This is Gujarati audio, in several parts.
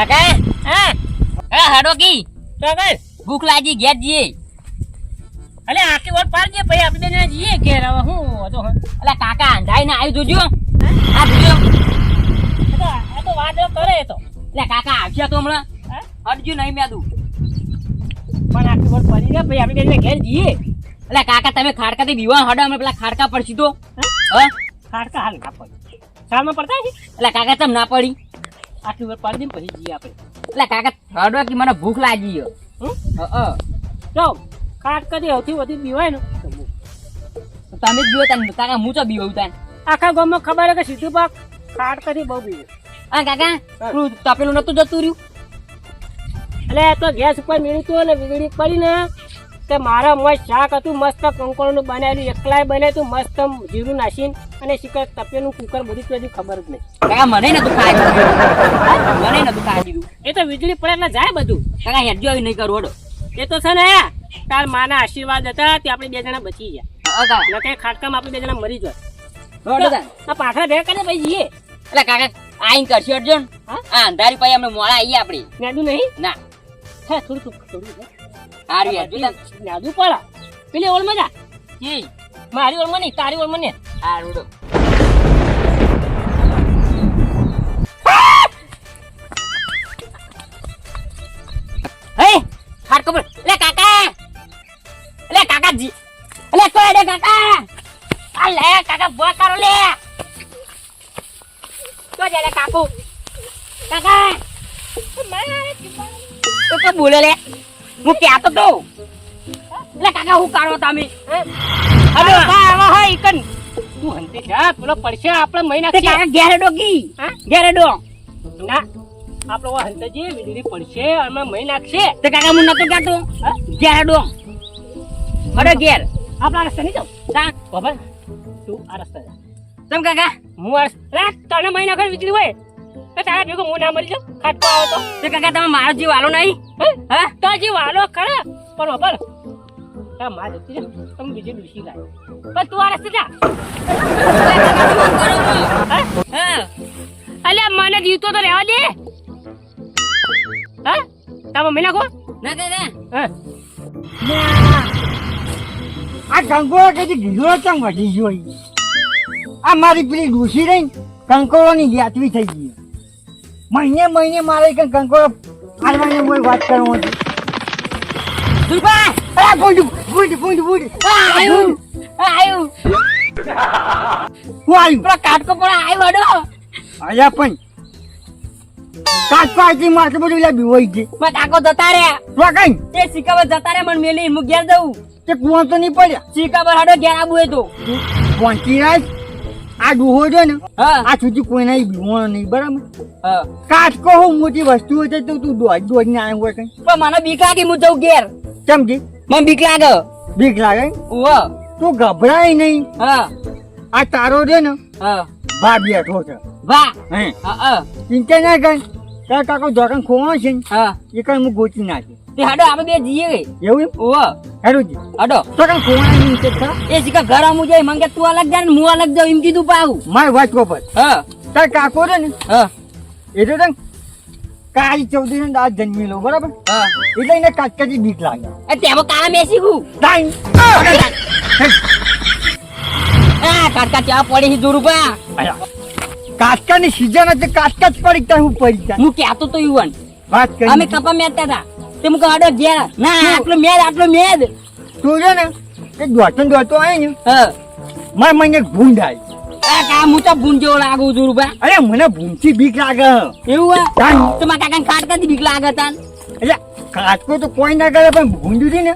કાકા હા? હા હાડો કી? તો ભૂખ લાગી ઘેર જઈએ. અલે આખી વોટ પાડજે પછી આપણે બેને જઈએ ઘેર હવે હું તો અલા કાકા અંધાઈ ને આવી જોજો. આ જોજો. આ તો વાદળો કરે તો. એટલે કાકા આવશે તો હમણાં? હટજો નહીં મેદું પણ આખી વોટ પડી ને પછી આપણે બેને ઘેર જઈએ. એટલે કાકા તમે ખાડકાથી બીવા હડો અમે પેલા ખાડકા પડશી તો. હા? ખાડકા હાલ ના પડી. સાલમાં પડતા છે એટલે કાકા તમે ના પડી. આખી વોટ પાડી દે પછી જઈએ આપણે એટલે કાકા હડો કે મને ભૂખ લાગી ગયો? હ. જો સૌથી વધુ બીવાય ને. તમે જ તાન કાકા હું તો બીવું તાન. આખા ગામમાં ખબર કે સીધું પાક ખાડકાથી બહુ બીવે હા કાકા તું તપેલું નતું જતું રહ્યું? એટલે તો ગેસ ઉપર મીણ્યું હતું અને વીજળી પડી ને તે મારા મસ્ત શાક હતું મસ્ત કંકોળનું બનાવેલું એકલાય બનાવ્યું તું મસ્ત જીરું નાખીને. અને શીખર તપેલું કુકર બધી તો હજી ખબર જ નહીં. મને નતું દીધું મને નતું ખાઈ દીધું એ તો વીજળી પડે એટલે જાય બધું. કાકા હેડ જોઈ નહીં કરું ઓડો. એ તો છે ને તાર માના આશીર્વાદ હતા તે આપણે બે જણા બચી ગયા. નકે ખાટકામાં આપણે બે જણા મરી જાય. આ પાખડા ભેગા કરીને પછી જઈએ. એટલે કાકા આઈન કરશે અર્જુન હા? આ અંધારી પછી અમને મોડા આવીએ આપણે. નાદુ નહીં? ના. હે થોડું થોડું થોડું સારું નાદુ પડા. પેલી ઓળમાં જા. મારી ઓળમાં નહીં તારી ઓળમાં ને આ હડો. ખાટકો પર લે કાકા. લે કાકાજી લે કોઈ દે કાકા. આ લે કાકા બો કરો લે. તો જે લે કાકુ. કાકા. તો તો બોલે લે. હું ક્યાં તો તો લે કાકા હું કરો તમે? અરે હા હા હા કન તું હંતે જા. પેલો પડશે આપણે મહિના ઘેરે હા? ઘેરે ડો. ના. આપણો હંતજી વીજળી પડશે અમે મહી નાખશે. તે કાકા હું નતો હા? ઘેરે ડો અરે ઘેર. આપણા રસ્તે નહીં જાઉં? તા. બાબા તું આ રસ્તે જા. તમ કાકા? હું આ રાખ રે, તને મહી નાખે વીજળી હોય? તો તારા ભેગો હું ના મરી જાઉં ખાટકો આવો તો. તે કાકા તમે મારો જીવ આલો નહીં? હે? હા? તો જીવ વાલો ખરા? પણ બાબા તારા માં જતી રહે. તમે બીજી ડૂસી લાય પણ તું આ રસ્તે જા. હા? હા. અલ્યા મને જીવતો તો રહેવા દે. હા? તમે મહી નાખો ના કાકા આ કંકોળો ગીરો ચમ વધી ગયો આ મારી પેલી ડૂસી રહી કંકોળોની જાતવી થઈ ગઈ. મહિને મહિને મારે કઈ કંકોળો હારવાની કોઈ વાત કરવાની દુર્બા અરે બુડ બુડ બુડ બુડ આયુ. આયુ. હું આવ્યું પેલો કાટકો પણ. બધું લે બીવાઈ છે માં જતા કઈ? તે સિકાબર જતા મને મેલી હું ઘેર જઉં. તે કુવા તો નહીં પડ્યા. સિકાબર હડો ઘેર આબુ એ તો. પહોંચી રાજ આ ડૂહો છે ને આ સુધી કોઈને બીવાનો નહીં બરાબર? કાચકો હું મોટી વસ્તુ હોય તો તું દોડ દોડ ને આવ્યો હોય કઈ? પણ મને બીક લાગી હું જઉં ઘેર. સમજી મને બીક લાગે. બીક લાગે? તું ગભરાય નહીં. હા. આ તારો છે ને હા. ભા બેઠો છે. વાહ. હે. ચિંતા ના કર તારા કાકો દોકાન ખોવાનો છે હા. એ કઈ હું ગોચી નાખી. તે હડો આપણે બે જઈએ એવું એમ? ઉવા હેરું જી હડો. દોકાન ખોવાના ની છે એ સિકા ઘર આમું જાય મંગે તું અલગ જા ને હું અલગ જાઉં એમ કીધું પાવું મારી વાત કોપર હા. તાર કાકો ને હા. એ તો તને કાળી ચૌધરી ને દાંત જન્મી લો બરાબર? હા. એટલે એને કાચકાચી બીક લાગે. એ તેમાં કાળા મેસી હું. તાઈ હા ચા પડી છે દુરુપા કાચકાની સીઝન હતી કાચકા જ પડી ત્યાં હું પડી જાય હું કહેતો તો યુવાન. વાત કરી. અમે કપા મેચતા હતા. તે મુક હડો ઘેર. ના આટલો મેદ આટલો મેદ તું છે ને એ ગોટન ને આય ને હા. મારે મને ભૂંડ આવી. આ કા હું તો જેવો લાગુ દુરુપા અરે મને ભૂંડથી બીક લાગે. એવું હા તાઈ તો મારા કાકા ખાટકાથી બીક લાગે તાન. એટલે કાચકો તો કોઈ ના કરે પણ ભૂંડ્યું છે ને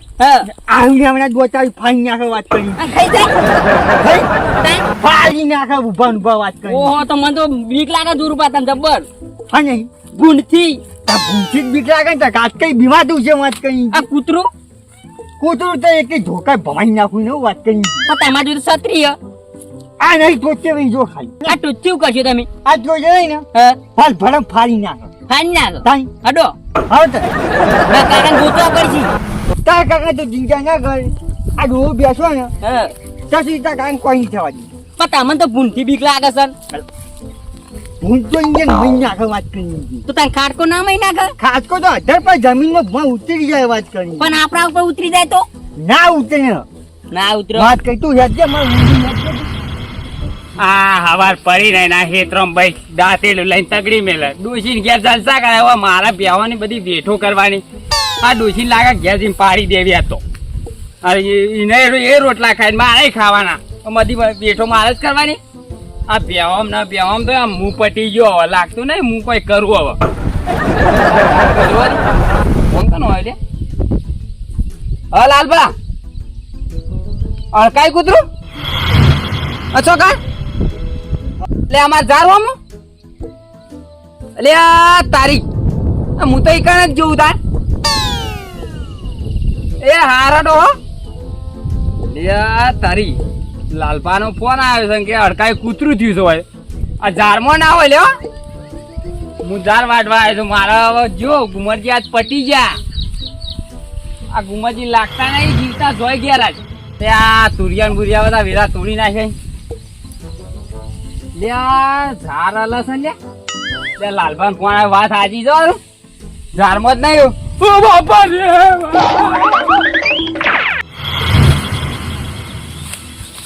આવી હમણાં દોચાવી ફાઈ નાખે વાત કરી. ફાડી નાખે ઊભા ઊભા વાત કરી. ઓહો તો મને તો બીક લાગે દુરુપા તને જબ્બર. હા નહીં. ભૂંડથી. ભૂંડથી બીક લાગે ને કાચ કઈ બીમાતું છે વાત કરી. આ કૂતરું? કૂતરું તો એક ધોકા ભમાઈ નાખું ને વાત કરી. તમારી તો ક્ષત્રિય. આ નહીં ટોચે ભાઈ જો ખાલી આ ટોચ્યું કરશો તમે? આ ટોચે નહીં ને હા? ફાલ ભડમ ફાડી નાખે. હારી નાખો? તાઈ હડો. હવે તો કાકાને ગોતવા પડશે. તા કાકા તો ચિંતા ના કર આ ડો બેસો ને હા? ત્યાં સુધી તાર કાકા કોઈ થવા દે. પણ તમને તો ભૂંડથી બીક લાગે સર તો મહી નાખે વાત કરી તો ખાટકો ના મહી નાખે તો અઢાર પર જમીનમાં ઉતરી જાય વાત કરી પણ આપણા ઉપર ઉતરી જાય તો? ના ઉતરે. ના ઉતરે. વાત કરી તું મારે. આ હવાર પડી રહી ના હેતરમ ભાઈ દાંતેલું લઈને તગડી મેલે. ડોશીને ઘેર જલસા કરે? હવે મારા બેવાની બધી બેઠો કરવાની. આ ડોશી લાગે ઘેર જઈને પાડી દેવી હતો એને એ રોટલા ખાઈને મારે ખાવાના. બધી બેઠો મારે જ કરવાની. આ બેવામ ના બેવામ તો આમ મું પટી ગયો હવે, લાગતું નહીં હું કોઈ કરું હવે. ફોન કોનો હોય લે કૂતરું? અચ્છો કા? લે અમાર જારવામ લે, આ તારી. હું તો ઈકણ જ જોઉં તાર. એ હારા ડો લે તારી તારી. લાલપાનો ફોન આવ્યો છે કે અડકાય કૂતરું થયું છે હોય આ જારમાં ના હોય લ્યો હું. જાર વાટવા આવ્યો છું. મારા હવે જો, ગુમરજી આજ પટી ગયા. આ ગુમરજી લાગતા નહીં, જીવતા જોઈ ગયા રાજ તે આ તુરિયાન બુરિયા બધા વેરા તોડી નાખે. લે ઝાર અલસ છે લે લાલભાન કોણ વાત હાજી જો ઝારમાં જ નહીં ઓ બાપા રે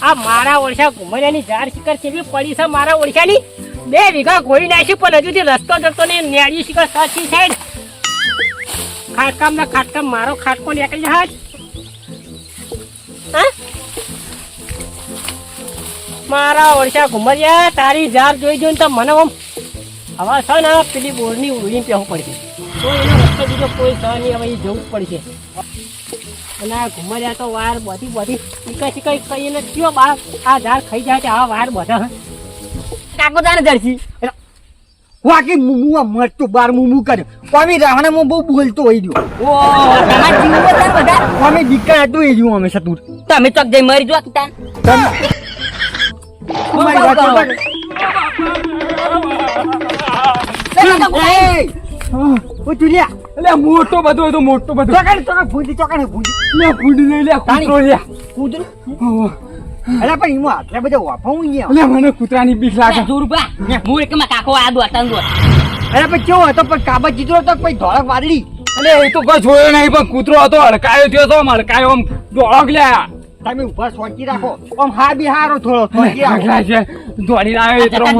આ મારા ઓળશા ઘુમરિયાની ઝાડ શિખર કેવી પડી છે મારા ઓળશાની બે વીઘા ઘોડી નાખ્યું પણ હજુ રસ્તો જતો ને નેડી શિખર સાચી સાઈડ ખાટકામ ના. ખાટકામ મારો ખાટકો નીકળી જાય. હા? મારા ઓળશા ઘુમરિયા તારી જાર જોઈ જોઈને તો મને આમ હવા છે ને પેલી બોરની ઉડીને પહેવું પડશે. તો એનો રસ્તો બીજો કોઈ છે નહીં હવે એ જવું જ પડશે. અને આ ઘુમરિયા તો વાર બધી બધી શીખાય શીખાય કહીને કયો બા આ ઝાડ ખાઈ જાય છે આ વાર બધા. કાકો તાને જડશી વાકી મુમુ મરતો બાર મુમુ કરે. કોમી રાવણામાં બહુ બોલતો હોય રહ્યો ઓ તમાર જીવ બધા બધા કોમી દીકરા હતું એ જીવ અમે સતુર. તમે ચોક જઈ મરી જો તાન મોટો બધો હતો મોટો બધો. ચોકાને ચોકા ભૂંડી ચોકાને ભૂંડી લે ફૂડી લઈ લે કૂતરો લે કૂતરો? અલા પણ એમાં આટલા બધા વાફાવું ગયા લે મને કૂતરાની બીક લાગે. રૂપા હું એકમાં કાકો આ દો તન દો અરે પણ કેવો હતો? પણ કાબા ચીતરો તો કોઈ ધોળક વાદળી? અલે એ તો કોઈ જોયો નહીં પણ કૂતરો હતો હડકાયો થયો તો હડકાયો આમ ધોળક લે તમે ઊભા સોંકી રાખો. આમ હા બી હારો થોડો સોંકી રાખો. આગલા છે. દોડીને આવ્યો એ. તરફ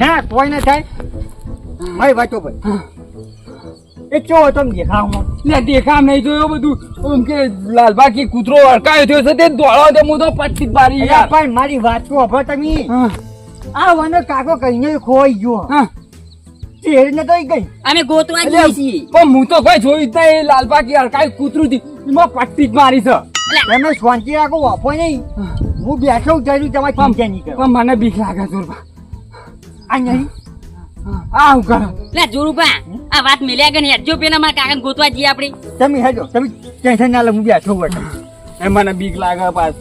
ના કોઈ ના થાય? ભાઈ વાંચો ભાઈ એ ચો તમ આમ દેખાવમાં? લે દેખામ નહીં જોયો બધું. ઓમ કે લાલબા કે કૂતરો અડકાયો થયો છે તે દોડો તે હું તો પટ્ટી બારી યાર. પણ મારી વાત તો હવે તમે. આ વનો કાકો કહીને ખોઈ ગયો. હા. ચેડ ને તો ગઈ. અમે ગોતવા જઈએ છીએ. પણ હું તો કોઈ જોયું જ નહીં લાલબા કે હડકાયું કૂતરું થી એમાં પટ્ટી જ મારી છે. તમે શાંતિ રાખો વાપો નહીં. હું બેઠો જરું તમારે ચિંતા નહીં કરો પણ મને બીક લાગે જોરબા આ નહીં? આ હું કરો. લે જોરુબા આ વાત મિલ્યા કે નહીં? જો પેલા મારા કાકા ગોતવા જઈએ આપણે. તમે હેજો તમે ટેન્શન ના લે હું બેઠો વટ એ મને બીક લાગે પાસ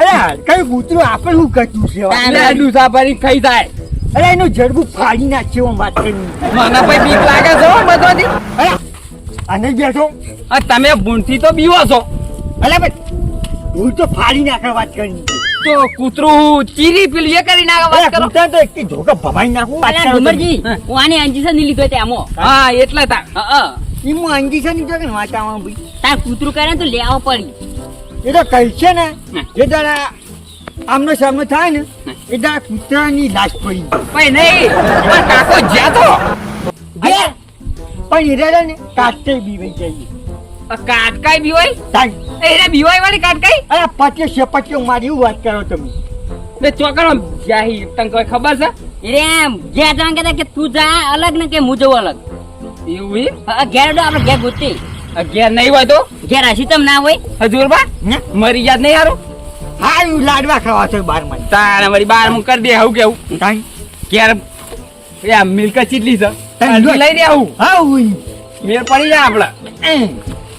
અરે કઈ કૂતરું આપણે શું કચ્યું છે? આડું ભરી ખાઈ જાય. અરે એનું જડબું ફાડી નાખ્યું વાત કરી. મને પછી બીક લાગે છે હો બધાથી. અરે આને બેઠો. તમે ભૂંડથી તો બીવો છો. અરે ભાઈ હું તો ફાડી નાખે વાત કરી તો કૂતરું ચીરી પેલી એ કરી નાખે વાત કરો. કૂતરા તો એક ધોકા ભમાઈ નાખું અલા ડુમરજી હું. આની અંજીસનની લીધો તે આમો. હા એટલે તા. હા ઈ હું અંજી છે ને વાંચામાં ભાઈ? તાર કૂતરું કરે તો લેવો પડી. એ તો કહી છે ને એ દાડા આમનો સામનો થાય ને એ દાડા કૂતરાની લાશ પડી ગઈ. ભાઈ નહીં. કાકો જ્યાં તો. પણ એ દાડા ને કાચે બીવાઈ જઈએ. આ કાટકાઈ બીવાય તાઈ એ બીવાય વાળી કાટકાઈ અરે પટ્યો સેપટ્યો મારી એવું વાત કરો તમે? ને ચોકડો જાહી તને કોઈ ખબર છે? રે એમ ઘેર જવાનું કહેતા કે તું જા અલગ ને કે હું જવું અલગ? એવું ઘેર ડો આપણે ઘેર ગોતી ઘેર નહીં હોય તો? ઘેર હસી તમ ના હોય. હજુરબા ને? મરી યાદ નહીં યારો હા એવું લાડવા ખાવા છે બારમાં તારે મારી બાર હું કરી દે આવું કેવું? તાઈ ક્યારે યા આ મિલકત ચીટલી છે. તને. લઈ દે આવું. હા. મેળ પડી જાય આપડે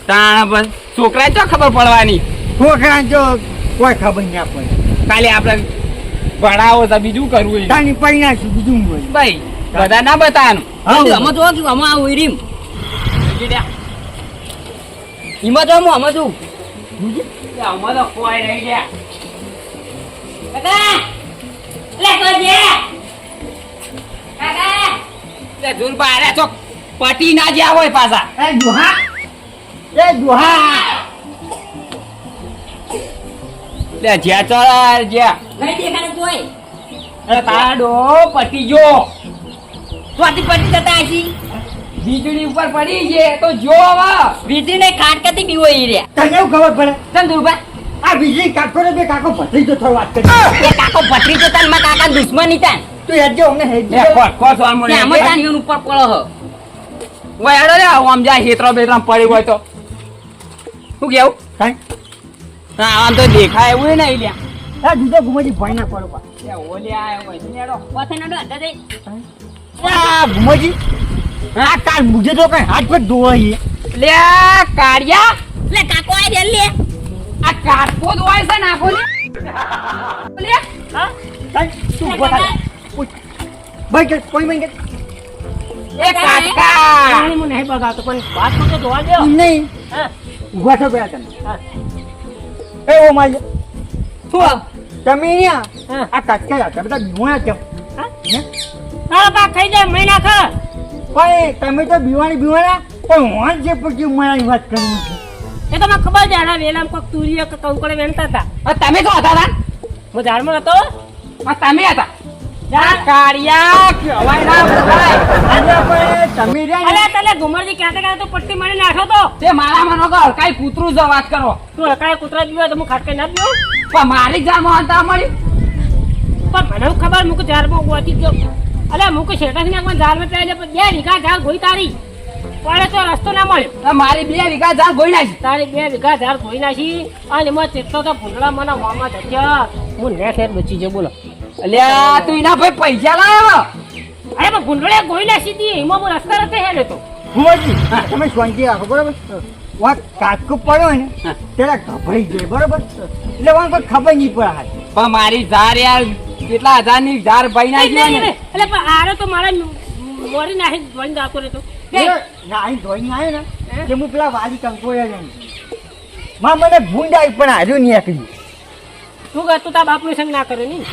તાણા બસ છોકરા ચો ખબર પડવાની. છોકરા જો કોઈ ખબર ના પડે. કાલે આપણે ભણાવો તો બીજું કરવું તાની પડી પરિણામ બીજું ભાઈ બધા ના બતાવાનું. હા. અમે તો કે અમે આવું ઉઈરીમ હિંમત તો હું અમે તું આમાં તો કોઈ નહીં ગયા કાકા લે કોઈ દે લે જોરબા અરે તો પટી ના જ્યાં હોય પાછા. એ એ દુહા. લે જ્યાં ચાલ જ્યાં. નહીં દેખાડે કોઈ. અરે તારા ડો પટી જો સ્વાતિ પટી જતા આજી વીજળી ઉપર પડી છે તો જો હવે. વીજળી ને ખાટકાથી બીવો ઈ રહ્યા. તને એવું ખબર પડે? ચલ દુર્બા આ વીજળી કાકો ને બે કાકો ભત્રી તો થયો વાત કરી. કાકો ભત્રી તો તનમાં કાકા દુશ્મની તાન તું હેજો અમને હેડજો લે કોણ કોણ સોન મને આમ તાન ઉપર પડો હ. ઓય રે આમ જાય હેતરો બેત્રો પડી હોય તો. શું કેવું? કઈ? હા આમ તો દેખાય એવું નહીં લ્યા ભય ના પડો આયો હોય છે હેડો પથે નડો અંદર જઈ આ ગુમાજી આ કાલ મુજે તો કઈ હાથ પર દોવાઈ લે કાળિયા. લે કાકો આઈ રે લે. આ કાટકો દોવાય છે નાખો લે લે. હા? તું ઊભો થાય? ભાઈ કે કોઈ મઈ કે. એ કાટકા પાણી મને નહીં બગાવતો પણ વાત તો દો નહીં. હા. ઊભા ગયા તમે. એ ઓ માય શું તમે અહીંયા? આ કાટકા હતા બધા બીવાણા કેમ હા? હા? બા ખાઈ જાય મહિના ખા પણ તમે તો બીવાણી બીવાણા પણ હું જે પછી મારાની વાત કરું છું. એ તો મને ખબર છે આના વેલામ કોક તુરિયા કે કંકોડે વેણતા હતા. તમે તો હતા હું ઝાડમાં હતો તમે હતા? પટ્ટી મારી નાખો તો. તે મારા મનો કો હલકાઈ કૂતરું જ વાત કરો. તું હકાય કૂતરા જીવો તો હું ખાટકે ના પીવું પણ મારી જામ હતા પણ મને ખબર મુક ઝાડમાં ગોતી ગયો. અલે મુક શેઠાથી નાખવા ઝાડમાં પેલે બે વીઘા ઝાડ ગોઈ તારી. પડે તો રસ્તો ના મળ્યો. મારી બે વીઘા જાણ ગોઈ નાખી. તારી બે વીઘા ઝાડ ગોઈ નાખી. અને એમાં તેટલો તો ભૂંડળા મને વામાં થયા હું ને ખેર બચી ગયો બોલો. અલ્યા તું એના ભાઈ પૈસા લાવ્યો અરે પણ ભૂંડળે ગોઈલા સીધી એમાં હું રસ્તા રસ્તે હેડ્યો તો. ભુવાજી, તમે શાંતિ રાખો બરાબર? વાત કાચકો પડ્યો ને તેરા ગભરાઈ જાય બરાબર? એટલે વાંક કોઈ ખબર નહીં પડે હાથ પણ મારી ઝાર યાર કેટલા હજારની ધાર ભાઈ નાખી હોય ને? એટલે પણ આરે તો મારા મોરી નાખી જોઈને જતો રહેતો ના અહીં ધોઈને આવ્યો ને કે હું પેલા વાલી કંકોયા જ માં મને ભૂંડાઈ પણ હાર્યું નહીં એકલી. તું કર તું તારા બાપનું સંગ ના કરે નહીં.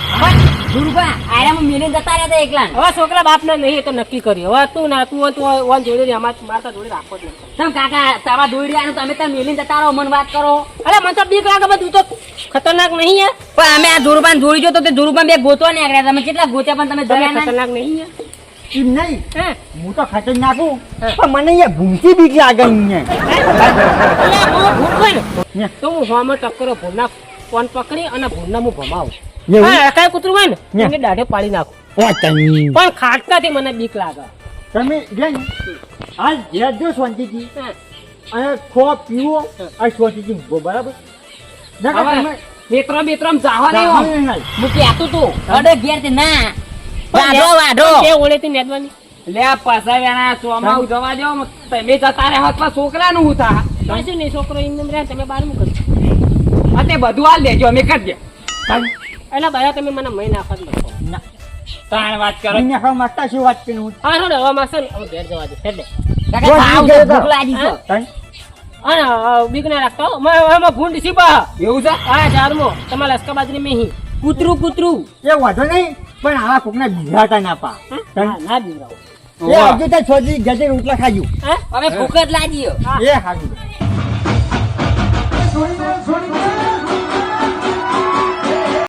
દુર્બા આરામ મેલે જતા રહ્યા એકલા હવે છોકરા બાપને નહીં તો નક્કી કર્યું. હવે તું ના તું તું ઓન જોડે રહે, અમાર મારતા જોડે રાખો જ તમ કાકા તારા દોડ્યા તમે ત્યાં મેલીને જતા રહો મને વાત કરો. અરે મને તો બીક લાગે બધું તો ખતરનાક નહીં યાર પણ અમે આ ધુરુબાન જોડી જો તો તે ધુરુબાન બે ગોતવા ને આગળ તમે કેટલા ગોત્યા પણ તમે ધર્યા ખતરનાક નહીં યાર એમ નહીં? હે? હું તો ખતર નાખું પણ મને અહીંયા ભૂમકી બીક લાગે અહીંયા. તો હું હોમાં ટક્કરો ભૂલના ફોન પકડી અને ભૂલના હું ભમાવું? હા? કાંઈ કૂતરું હોય ને ને. એને દાઢે પાડી નાખું. પણ ખાટકાથી મને બીક લાગે. તમે જે ને હાલ ઘેર જો શાંતિથી. હે. અને ખો પીવો બરાબર? જાહો કહેતું તું. અડે ઘેર તે ના. વાઢો વાઢો. એ ઓળેથી નેદવાની. લે આ પસાવ્યાના સોમાં જવા દો. તમે જતા રહ્યા હોત છોકરાનું હું થા. કશું નહીં છોકરો એમને એમ રહે તમે બાર મૂકો આ તે બધું હાલ દેજો અમે કરી દે. તાન- એટલે બધા તમે મને મહી નાખવા જ નથી ના. તાણ વાત કરો. અહીં નાખવા માસ્તા શું વાત કરી હું? હા રોડ હવા માસ્તા ને હવે ઘેર જવા દે. હેડે કાકા જો ખાવ જીવ છે, ગયો ભૂખ લાગી છે અને બીક ના રાખતા હો. એમાં ભૂંડ સીબા એવું છે? હા ઝાડમાં તમારા લસકા બાજરી મેહી કૂતરું કૂતરું. એ વાંધો નહીં પણ આવા કોકને બીજાતા ના પા. ના બીવરાવો એ આજે તો છોડી ગજે રોટલા ખાજો હા? હવે ભૂખ જ લાગી એ ખાજો છોડી છોડી દે